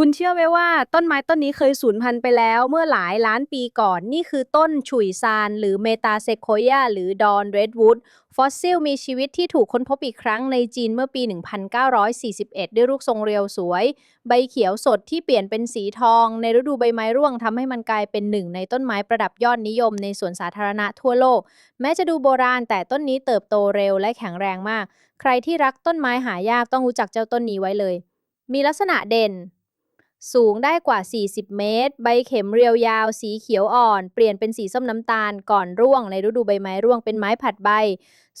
คุณเชื่อไหมว่าต้นไม้ต้นนี้เคยสูญพันธุ์ไปแล้วเมื่อหลายล้านปีก่อน นี่คือต้นฉุยซาน หรือเมตาเซโคยาหรือดอนเรดวูดฟอสซิลมีชีวิตที่ถูกค้นพบอีกครั้งในจีนเมื่อปี 1941 ด้วยรูปทรงเรียวสวย ใบเขียวสดที่เปลี่ยนเป็นสีทอง ในฤดูใบไม้ร่วงทำให้มันกลายเป็นหนึ่งในต้นไม้ประดับยอดนิยมในสวนสาธารณะทั่วโลก แม้จะดูโบราณแต่ต้นนี้เติบโตเร็วและแข็งแรงมาก ใครที่รักต้นไม้หายากต้องรู้จักเจ้าต้นนี้ไว้เลย มีลักษณะเด่น สูงได้กว่า 40 เมตร ใบเข็มเรียวยาว สีเขียวอ่อน เปลี่ยนเป็นสีส้มน้ำตาลก่อนร่วง ในฤดูใบไม้ร่วงเป็นไม้ผัดใบ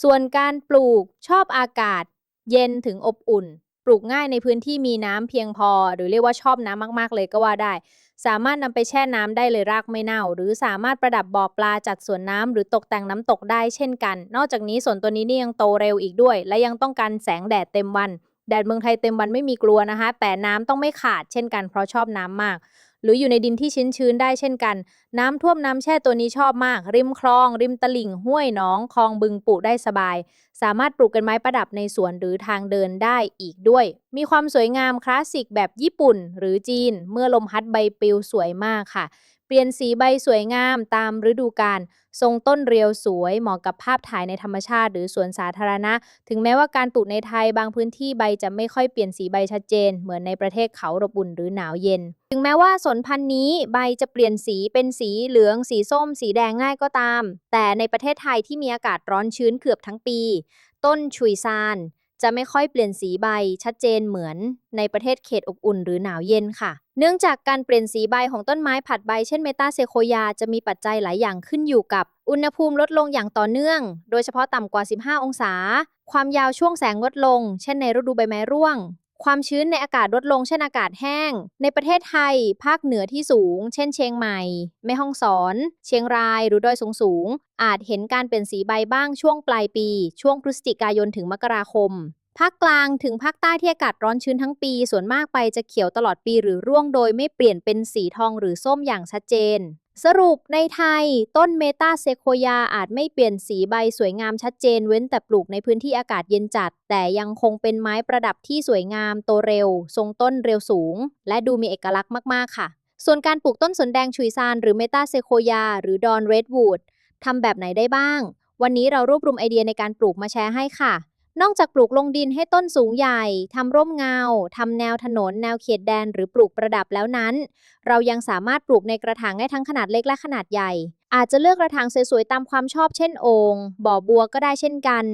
ส่วนการปลูกชอบอากาศ เย็นถึงอบอุ่น ปลูกง่ายในพื้นที่มีน้ำเพียงพอ หรือเรียกว่าชอบน้ำมาก ๆ เลยก็ว่าได้ สามารถนำไปแช่น้ำได้เลยรากไม่เน่า หรือสามารถประดับบ่อปลาจัดสวนน้ำหรือตกแต่งน้ำตกได้เช่นกัน นอกจากนี้ส่วนตัวนี้นี่ยังโตเร็วอีกด้วย และยังต้องการแสงแดดเต็มวัน แดดเมืองไทยเต็มวันไม่มีกลัวนะคะ แต่น้ำต้องไม่ขาดเช่นกันเพราะชอบน้ำมาก หรืออยู่ในดินที่ชื้นชื้นได้เช่นกัน น้ำท่วมน้ำแช่ตัวนี้ชอบมาก ริมคลอง ริมตลิ่งห้วยหนองคลองบึงปลูกได้สบาย สามารถปลูกเป็นไม้ประดับในสวนหรือทางเดินได้อีกด้วย มีความสวยงามคลาสสิกแบบญี่ปุ่น หรือจีน เมื่อลมพัดใบปลิวสวยมากค่ะ เปลี่ยนสีใบสวยงามตามฤดูกาลทรงต้นเรียวสวยเหมาะกับภาพถ่ายในธรรมชาติ หรือสวนสาธารณะ ถึงแม้ว่าการปลูกในไทยบางพื้นที่ใบจะไม่ค่อยเปลี่ยนสีใบชัดเจน เหมือนในประเทศเขารบุ่นหรือหนาวเย็น ถึงแม้ว่าสนพันธุ์นี้ใบจะเปลี่ยนสีเป็นสีเหลือง สีส้ม สีแดงง่ายก็ตาม แต่ในประเทศไทยที่มีอากาศร้อนชื้นเกือบทั้งปี ต้นชุยซาน จะไม่ค่อยเปลี่ยนสีใบชัดเจนเหมือนในประเทศเขตอบอุ่นหรือหนาวเย็นค่ะ เนื่องจากการเปลี่ยนสีใบของต้นไม้ผัดใบเช่นเมตาเซโคยาจะมีปัจจัยหลายอย่างขึ้นอยู่กับ อุณหภูมิลดลงอย่างต่อเนื่อง โดยเฉพาะต่ำกว่า 15 องศา ความยาวช่วงแสงลดลง เช่นในฤดูใบไม้ร่วง ความชื้นในอากาศลดลงเช่นอากาศแห้ง ในประเทศไทย ภาคเหนือที่สูง เช่นเชียงใหม่ แม่ฮ่องสอน เชียงรายหรือดอยสูงสูง อาจเห็นการเปลี่ยนสีใบบ้างช่วงปลายปี ช่วงพฤศจิกายนถึงมกราคม ภาคกลางถึงภาคใต้ที่อากาศร้อนชื้นทั้งปี ส่วนมากใบจะเขียวตลอดปีหรือร่วงโดยไม่เปลี่ยนเป็นสีทองหรือส้มอย่างชัดเจน สรุปในไทย ต้นเมตาเซโคยาอาจไม่เปลี่ยนสีใบสวยงามชัดเจนเว้นแต่ปลูกในพื้นที่อากาศเย็นจัด แต่ยังคงเป็นไม้ประดับที่สวยงามโตเร็ว ทรงต้นเร็วสูง และดูมีเอกลักษณ์มากๆค่ะ ส่วนการปลูกต้นสนแดงชุยซานหรือเมตาเซโคยาหรือดอนเรดวูดทำแบบไหนได้บ้าง วันนี้เรารวบรวมไอเดียในการปลูกมาแชร์ให้ค่ะ นอกจากปลูกลงดินให้ต้นสูงใหญ่ทำร่มเงาทำแนวถนน แนวเขตแดนหรือปลูกประดับแล้วนั้น เรายังสามารถปลูกในกระถางได้ทั้งขนาดเล็กและขนาดใหญ่ อาจจะเลือกกระถางสวยๆตามความชอบเช่นโอ่งบ่อบัวก็ได้เช่นกัน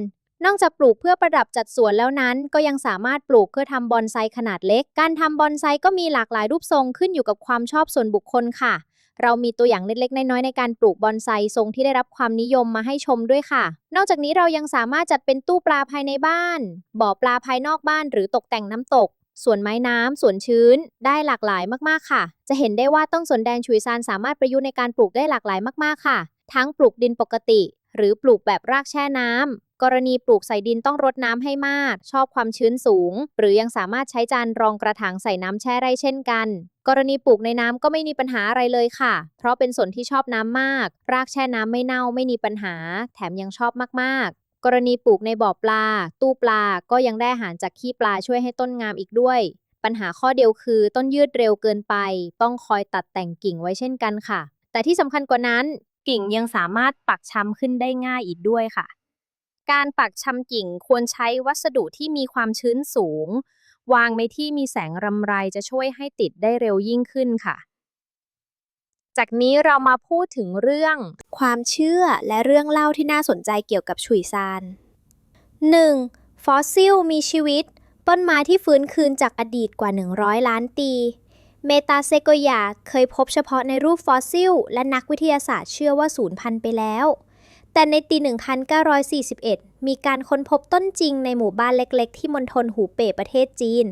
นอกจากปลูกเพื่อประดับจัดสวนแล้วนั้น ก็ยังสามารถปลูกเพื่อทำบอนไซขนาดเล็ก การทำบอนไซก็มีหลากหลายรูปทรงขึ้นอยู่กับความชอบส่วนบุคคลค่ะ เรามีตัวอย่างเล็กๆ น้อยๆ ในการปลูกบอนไซทรงที่ได้รับความนิยมมาให้ชมด้วยค่ะ นอกจากนี้เรายังสามารถจัดเป็นตู้ปลาภายในบ้าน บ่อปลาภายนอกบ้าน หรือตกแต่งน้ำตกส่วนไม้น้ำสวนชื้น ได้หลากหลายมากๆค่ะ จะเห็นได้ว่าต้นสนแดงฉุยซานสามารถประยุกต์ในการปลูกได้หลากหลายมากๆค่ะ ทั้งปลูกดินปกติ หรือปลูกแบบรากแช่น้ำ กรณีปลูกใส่ดินต้องรดน้ำให้มาก ชอบความชื้นสูง หรือยังสามารถใช้จานรองกระถางใส่น้ำแช่ไร่เช่นกัน กรณีปลูกในน้ำก็ไม่มีปัญหาอะไรเลยค่ะ เพราะเป็นสนที่ชอบน้ำมาก รากแช่น้ำไม่เน่าไม่มีปัญหา แถมยังชอบมากๆกรณีปลูกในบ่อปลา ตู้ปลาก็ยังได้อาหารจากขี้ปลาช่วยให้ต้นงามอีกด้วย ปัญหาข้อเดียวคือต้นยืดเร็วเกินไป ต้องคอยตัดแต่งกิ่งไว้เช่นกันค่ะ แต่ที่สำคัญกว่านั้น กิ่งยังสามารถปักชำขึ้นได้ง่ายอีกด้วยค่ะ การปักชำกิ่งควรใช้วัสดุที่มีความชื้นสูง วางในที่มีแสงรำไรจะช่วยให้ติดได้เร็วยิ่งขึ้นค่ะ จากนี้เรามาพูดถึงเรื่อง ความเชื่อและเรื่องเล่าที่น่าสนใจเกี่ยวกับฉุยซาน 1. ฟอสซิลมีชีวิต ต้นไม้ที่ฟื้นคืนจากอดีตกว่า 100 ล้านปีเมตาเซโกยาเคยพบเฉพาะในรูปฟอสซิล และนักวิทยาศาสตร์เชื่อว่าสูญพันธุ์ไปแล้ว แต่ในปี 1941 มีการค้นพบต้นจริงในหมู่บ้านเล็กๆ ที่มณฑลหูเป่ประเทศจีน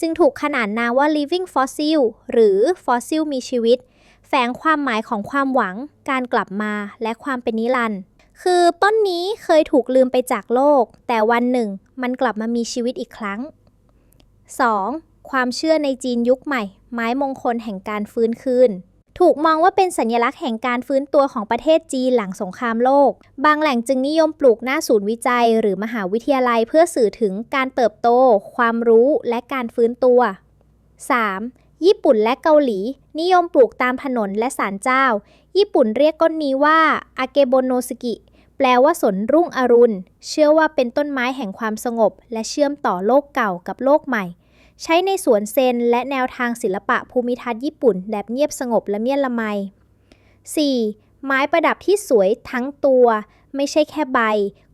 จึงถูกขนานนามว่า living fossil หรือฟอสซิลมีชีวิต แฝงความหมายของความหวัง การกลับมาและความเป็นนิรันดร์คือต้นนี้เคยถูกลืมไปจากโลก แต่วันหนึ่งมันกลับมามีชีวิตอีกครั้ง 2. ความเชื่อในจีนยุคใหม่ ไม้มงคลแห่งการฟื้นคืน ถูกมองว่าเป็นสัญลักษณ์แห่งการฟื้นตัวของประเทศจีนหลังสงครามโลก บางแหล่งจึงนิยมปลูกหน้าศูนย์วิจัย หรือมหาวิทยาลัยเพื่อสื่อถึงการเติบโต ความรู้และการฟื้นตัว 3. ญี่ปุ่นและเกาหลี นิยมปลูกตามถนนและศาลเจ้า ญี่ปุ่นเรียกต้นนี้ว่าอาเกโบโนสกิแปลว่าสนรุ่งอรุณ เชื่อว่าเป็นต้นไม้แห่งความสงบ และเชื่อมต่อโลกเก่ากับโลกใหม่ ใช้ในสวนเซนและแนวทางศิลปะภูมิทัศน์ญี่ปุ่นแบบเงียบสงบและเมียนละไม 4. ไม้ประดับที่สวยทั้งตัว ไม่ใช่แค่ใบ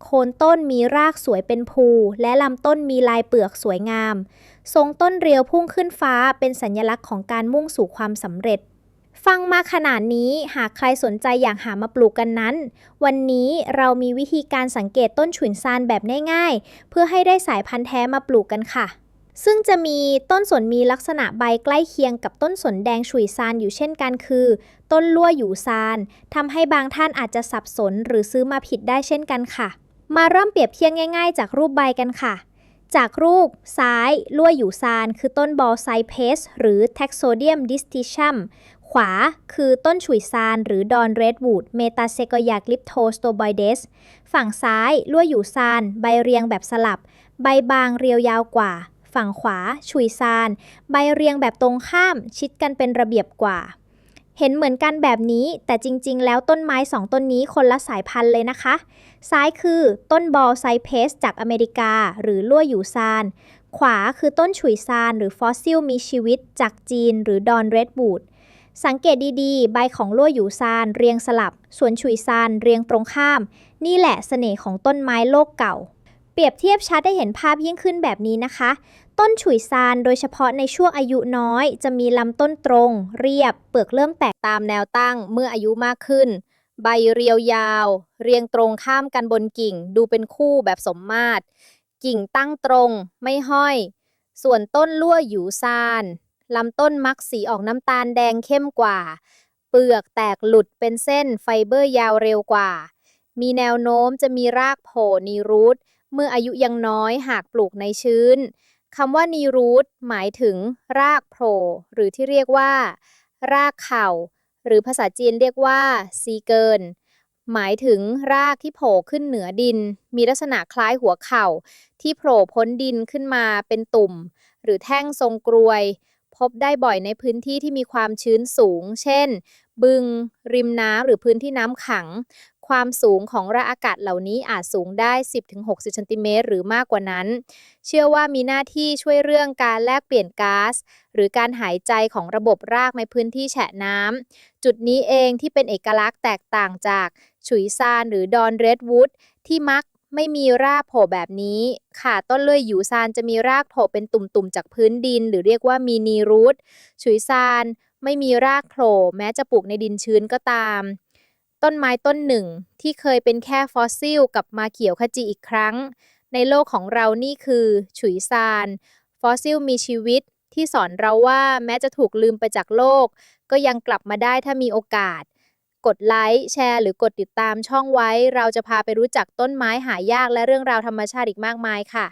โคนต้นมีรากสวยเป็นภู และลำต้นมีลายเปลือกสวยงาม ทรงต้นเรียวพุ่งขึ้นฟ้าเป็นสัญลักษณ์ของการมุ่งสู่ความสำเร็จฟังมาขนาดนี้หากใครสนใจอยากหามาปลูกกันนั้น วันนี้เรามีวิธีการสังเกตต้นฉุนซานแบบง่ายๆ เพื่อให้ได้สายพันธุ์แท้มาปลูกกันค่ะ ซึ่งจะมีต้นสนมีลักษณะใบใกล้เคียงกับต้นสนแดงฉุยซานอยู่เช่นกันคือ ต้นลั่วหยูซานทำให้บางท่านอาจจะสับสนหรือซื้อมาผิดได้เช่นกันค่ะ มาเริ่มเปรียบเทียบง่าย ๆ จากรูปใบกันค่ะ จากรูปซ้ายลั่วหยูซานคือต้นบอลไซเพสหรือ Taxodium distichum ขวาคือต้นฉุยซานหรือดอนเรดวูดเมตาเซกอยากลิปโทสโตบอยเดสฝั่งซ้ายลั่วหยูซาน ใบเรียงแบบสลับ ใบบางเรียวยาวกว่า ฝั่งขวาฉุยซาน ใบเรียงแบบตรงข้ามชิดกันเป็นระเบียบกว่า เห็นเหมือนกันแบบนี้แต่จริงๆ แล้วต้นไม้สองต้นนี้คนละสายพันธุ์เลยนะคะ ซ้ายคือต้นบอลไซเพสจากอเมริกา หรือลั่วหยูซาน ขวาคือต้นฉุยซาน หรือฟอสซิลมีชีวิต จากจีน หรือดอนเรดบูดสังเกตดีๆ ใบของลั่วหยูซาน เรียงสลับ ส่วนฉุยซานเรียงตรงข้าม นี่แหละเสน่ห์ของต้นไม้โลกเก่า เปรียบเทียบชัดได้เห็นภาพยิ่งขึ้นแบบนี้นะคะ ต้นฉุยซานโดยเฉพาะในช่วงอายุน้อย จะมีลำต้นตรง เรียบ เปลือกเริ่มแตกตามแนวตั้งเมื่ออายุมากขึ้น ใบเรียวยาว เรียงตรงข้ามกันบนกิ่ง ดูเป็นคู่แบบสมมาตร กิ่งตั้งตรง ไม่ห้อย ส่วนต้นลั่วหยูซานลำต้นมักสีออกน้ำตาลแดงเข้มกว่า เปลือกแตกหลุดเป็นเส้นไฟเบอร์ยาวเร็วกว่า มีแนวโน้มจะมีรากโผล่นีรูท เมื่ออายุยังน้อยหากปลูกในชื้นคำว่านีรูทหมายถึง รากโผล่หรือที่เรียกว่า รากเข่า หรือภาษาจีนเรียกว่าซีเกินหมายถึงรากที่โผล่ขึ้นเหนือดิน มีลักษณะคล้ายหัวเข่า ที่โผล่พ้นดินขึ้นมาเป็นตุ่ม หรือแท่งทรงกรวย พบได้บ่อยในพื้นที่ที่มีความชื้นสูง เช่น บึง ริมน้ำหรือพื้นที่น้ำขัง ความสูงของระอากาศเหล่านี้อาจสูงได้ 10-60เซนติเมตรหรือมากกว่านั้น เชื่อว่ามีหน้าที่ช่วยเรื่องการแลกเปลี่ยนก๊าซหรือการหายใจของระบบรากในพื้นที่แฉะน้ำจุดนี้เองที่เป็นเอกลักษณ์แตกต่างจากฉุยซานหรือดอนเรดวูดที่มักไม่มีรากโผล่แบบนี้ ค่ะต้นเลื่อยหยูซานจะมีรากโผล่เป็นตุ่มๆ จากพื้นดิน หรือเรียกว่ามีนีรูทฉุยซานไม่มีรากโผล่แม้จะปลูกในดินชื้นก็ตาม ต้นไม้ต้นหนึ่ง ที่เคยเป็นแค่ฟอสซิลกลับมาเขียวขจีอีกครั้ง ในโลกของเรานี่คือ ฉุยซาน ฟอสซิลมีชีวิตที่สอนเราว่าแม้จะถูกลืมไปจากโลก ก็ยังกลับมาได้ถ้ามีโอกาส กดไลค์แชร์ หรือกดติดตามช่องไว้ เราจะพาไปรู้จักต้นไม้หายากและเรื่องราวธรรมชาติอีกมากมายค่ะ